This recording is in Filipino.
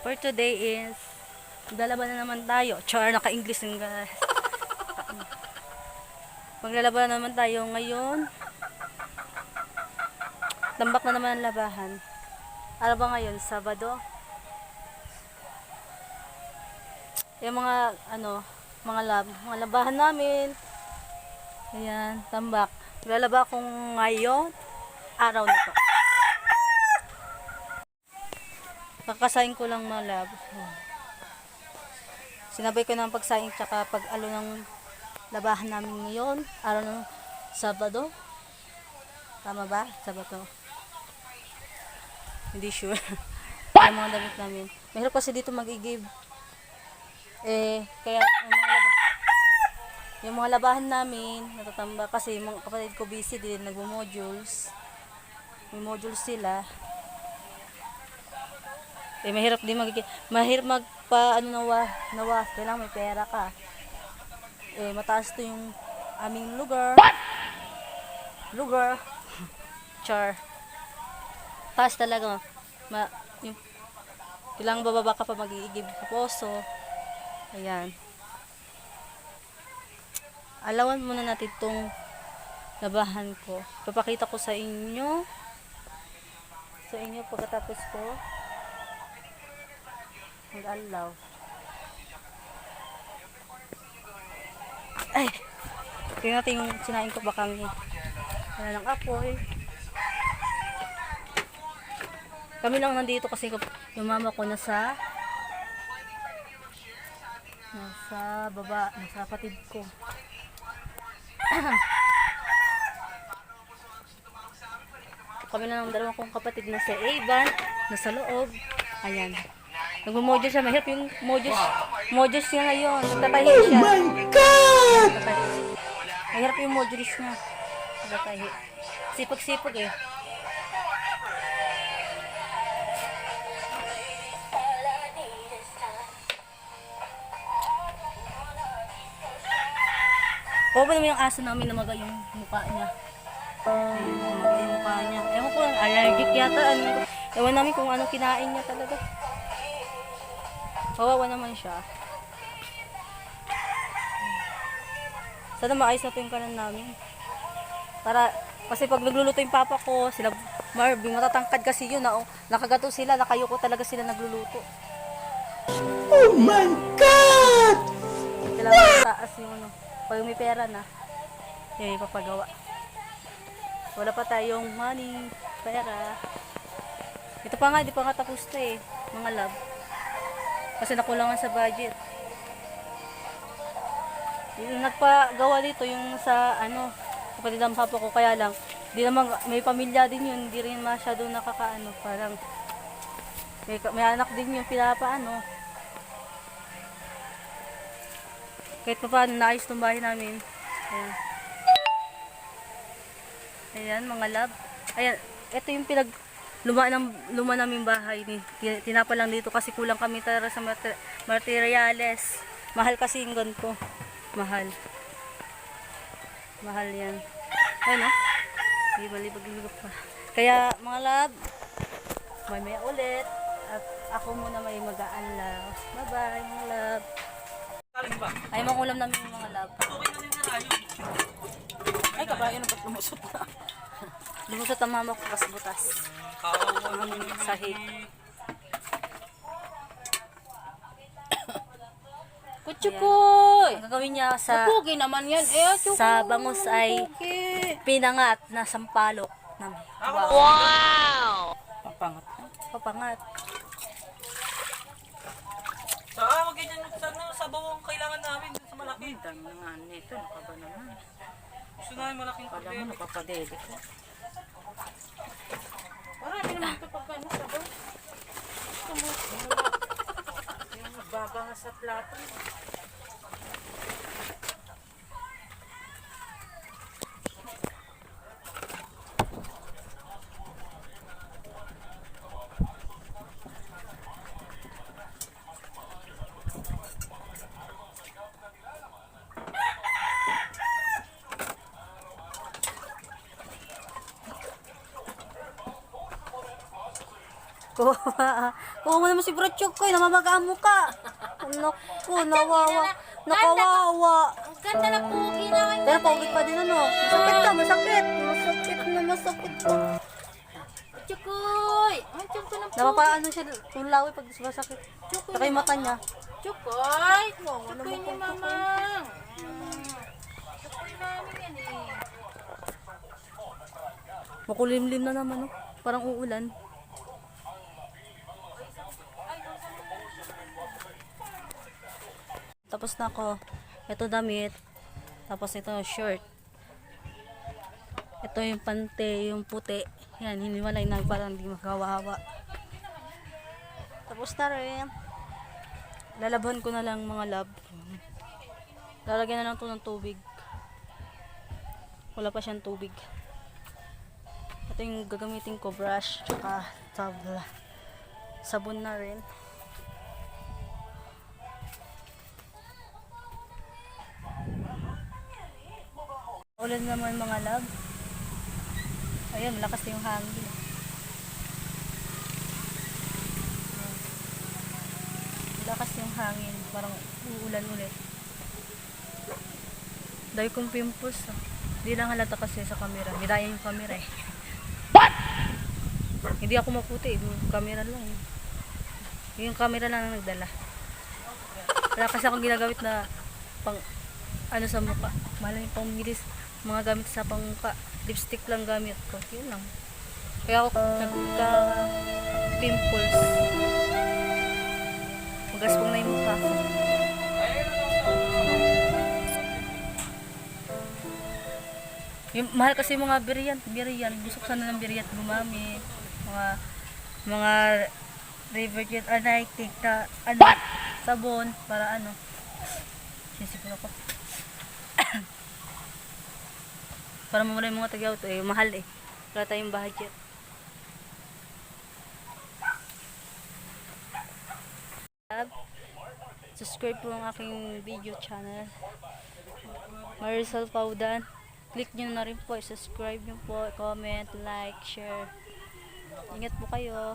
For today is, maglalaban na naman tayo. Char, naka-English ng guys. Maglalaban na naman tayo ngayon. Tambak na naman ang labahan. Ano ba ngayon? Sabado? Yung mga, ano, mga lab, mga labahan namin. Ayan, tambak. Lalaba akong ngayon, araw na to. Kakasain ko lang mga lab. Sinabay ko ng pagsaing tsaka pag-alo ng labahan namin ngayon, araw ng Sabado. Tama ba? Sabado. Hindi sure. Yung mga damit namin. Mahirap kasi dito mag-i-give. Eh, kaya yung mga labahan, yung mga labahan namin, natatamba kasi yung mga kapatid ko busy din, nagmo-modules. May modules sila. Eh, mahirap din mag mahirap magpa ano nawa, nawa, kailangan may pera ka. Eh, mataas to yung aming lugar. Lugar. Char. Taas talaga. Ma, yung, kailangan bababa ka pa mag-iigib sa poso. Ayan. Alawan muna natin itong labahan ko. Papakita ko sa inyo. Sa inyo pagkatapos ko mag-alaw. Ay! Tingnan natin yung sinain ko baka wala ng apoy. Kami lang nandito kasi yung mama ko nasa nasa baba, nasa kapatid ko. Kami na ng dalawang kong kapatid na si Evan, nasa loob. Ayan. Nagmo-modules siya. Mahirap yung modules. Modules niya ngayon. Nagtatahi siya. Oh my God! Mahirap yung modules niya. Nagtatahi. Sipag-sipag eh. Oo ba naman yung aso namin na maga yung mukha niya? Ayun, yung mukha niya. Ewan ko, allergic yata. Ano, ewan namin kung ano kinain niya talaga. Kawawa naman siya. Sana maayos na to yung kanan namin. Para, kasi pag nagluluto yung papa ko, sila Marvin, matatangkad kasi yun. Na, nakagato sila, nakayuko talaga sila nagluluto. Oh my God! Kailangan taas yung ano. Pag may pera na, yun yung papagawa. Wala pa tayong money, pera. Ito pa nga, di pa nga tapos to eh, mga love. Kasi nakulangan sa budget. Yung nagpagawa dito, yung sa ano, kapatid ng papa ko, kaya lang, di naman, may pamilya din yun, hindi rin masyado nakakaano, parang, may, may anak din yung pinapaano. Kahit pa paano, naayos itong bahay namin. Ayan. Ayan, mga lab. Ayan, ito yung pinag luma ng luma naming bahay ni Ti- tinapa lang dito kasi kulang kami tara sa mater- materials. Mahal kasi yung ganito. Mahal. Mahal yan. Ayun oh hindi malibag-libag pa. Kaya mga lab may may ulit. At ako muna may mag-aanlaw bye bye mga lab ay mga ulam namin mga lab ay kabayan ba't lumusot na lumusot ang mama ko kas butas ang sahig Kuchukoy! ang gagawin niya sa Pugi naman yan. Eh, chukoy. sa bangus ay pinangat na sampalok namin. Wow! Papangat. Papangat. Sa ah, wag ganyan sa ano, sa bawang kailangan namin sa malaki. Dami na nga nito. Nakaba naman. Gusto namin malaking Kala mo problema. napapadede ko. Nagbaba nga sa plato. Kuha, kuha mo naman si Bro Chokoy, namamaga mo ka. Naku, nawawa. Nakawawa. Ang ganda na pugi na kayo. Pero pogi pa din ano. Masakit ka, masakit. Masakit na masakit. Chukoy! Ang tiyan ko ng pugi. Napapaano siya, tulawi pag masakit. Saka yung mata niya. Chukoy! Chukoy ni mamang. Chukoy namin yan eh. Makulimlim na naman, oh. Parang uulan. Tapos na ako. Ito damit. Tapos ito shirt. Ito yung pante, yung puti. Yan, hiniwalay na parang hindi magawa-hawa. Tapos na rin. Lalaban ko na lang mga lab. Lalagyan na lang to ng tubig. Wala pa siyang tubig. Ito yung gagamitin ko brush tsaka tabla. Sabon na rin. Ulan naman mga lab. Ayun, malakas na yung hangin. Malakas yung hangin. Parang uulan ulit. Dahil kong pimples. ah. Hindi lang halata kasi sa camera. Midaya yung camera eh. Hindi ako maputi. Yung camera lang. eh. Yung camera lang ang nagdala. Wala kasi akong ginagamit na pang ano sa mukha. Malay pang milis. Mga gamit sa pangmuka. Lipstick lang gamit ko. Yun lang. Kaya ako nagka pimples. Magaspong na yung mukha ko. Yung, mahal kasi mga biriyan, biriyan, gusto ko sana ng biriyan gumamit. Mga, mga river jet, anaitik na, ano, sabon, para ano. Sinisipin ako. para mamula yung mga tag-out, eh, mahal eh. Wala tayong budget. Subscribe po ang aking video channel. Marisol Paudan. Click nyo na rin po, subscribe nyo po, comment, like, share. Ingat po kayo.